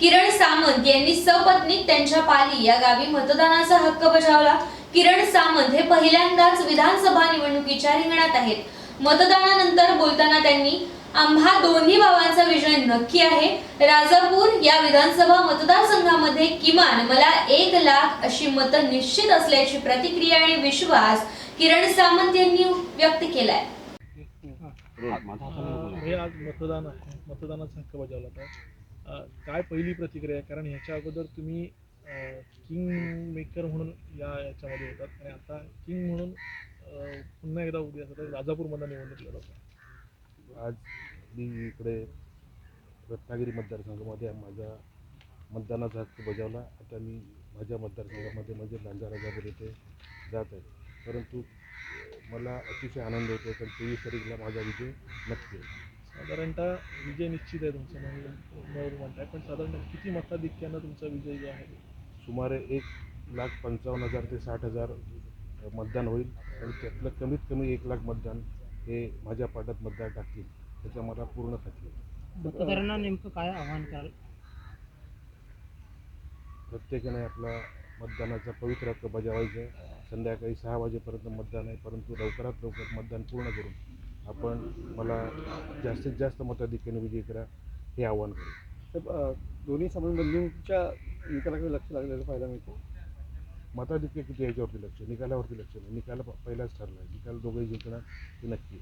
किरण सामंत यांनी सपत्नीक त्यांच्या पाली या गावी मतदानाचा हक्क बजावला. किरण सामंत हे पहिल्यांदाच विधानसभा निवडणुकीच्या रिंगणात आहेत. मतदानानंतर बोलताना त्यांनी आम्हा दोन्ही भावांचा विजय नक्की आहे. राजापूर या विधानसभा मतदारसंघामध्ये किमान मला एक लाख अशी मतं निश्चित असल्याची प्रतिक्रिया आणि विश्वास किरण सामंत यांनी व्यक्त केलाय. हे आज मतदान आहे. मतदानाचा हक्क बजावला काय पहिली प्रतिक्रिया? आहे कारण ह्याच्या अगोदर तुम्ही किंग मेकर म्हणून या याच्यामध्ये होतात. आणि आता किंग म्हणून पुन्हा एकदा उद्या सध्या राजापूरमध्ये निवडणूक लढवत आज मी इकडे रत्नागिरी मतदारसंघामध्ये माझा मतदानाचा हक्क बजावला. आता मी माझ्या मतदारसंघामध्ये म्हणजे लांजा राजापूर येथे जात आहे परंतु मला अतिशय आनंद होतो कारण तेवीस तारीखला माझा विजय नक्की आहे साधारणतः विजय निश्चित आहे तुमचं म्हणून म्हणताय. पण साधारण किती मताधिक्यानं तुमचा विजय जो आहे? सुमारे एक लाख पंचावन्न हजार ते साठ हजार मतदान होईल. आणि त्यातलं कमीत कमी एक लाख मतदान हे माझ्या पाटात मतदार टाकतील. त्याचा मला पूर्ण खात्री आहे. मतदारांना नेमकं काय आव्हान कराल? प्रत्येकाने आपला मतदानाचा पवित्र हक्क बजावायचा आहे. संध्याकाळी सहा वाजेपर्यंत मतदान आहे परंतु लवकरात लवकर मतदान पूर्ण करून आपण मला जास्तीत जास्त मताधिक्याने विजयी करा हे आव्हान करू. तर दोन्ही समन्वयच्या निकालाकडे लक्ष लागलेलं पाहायला मिळतं? मताधिक्य किती याच्यावरती लक्ष निकालावरती लक्ष नाही. निकाल पहिलाच ठरला आहे. निकाल दोघंही जिंकणार हे नक्की.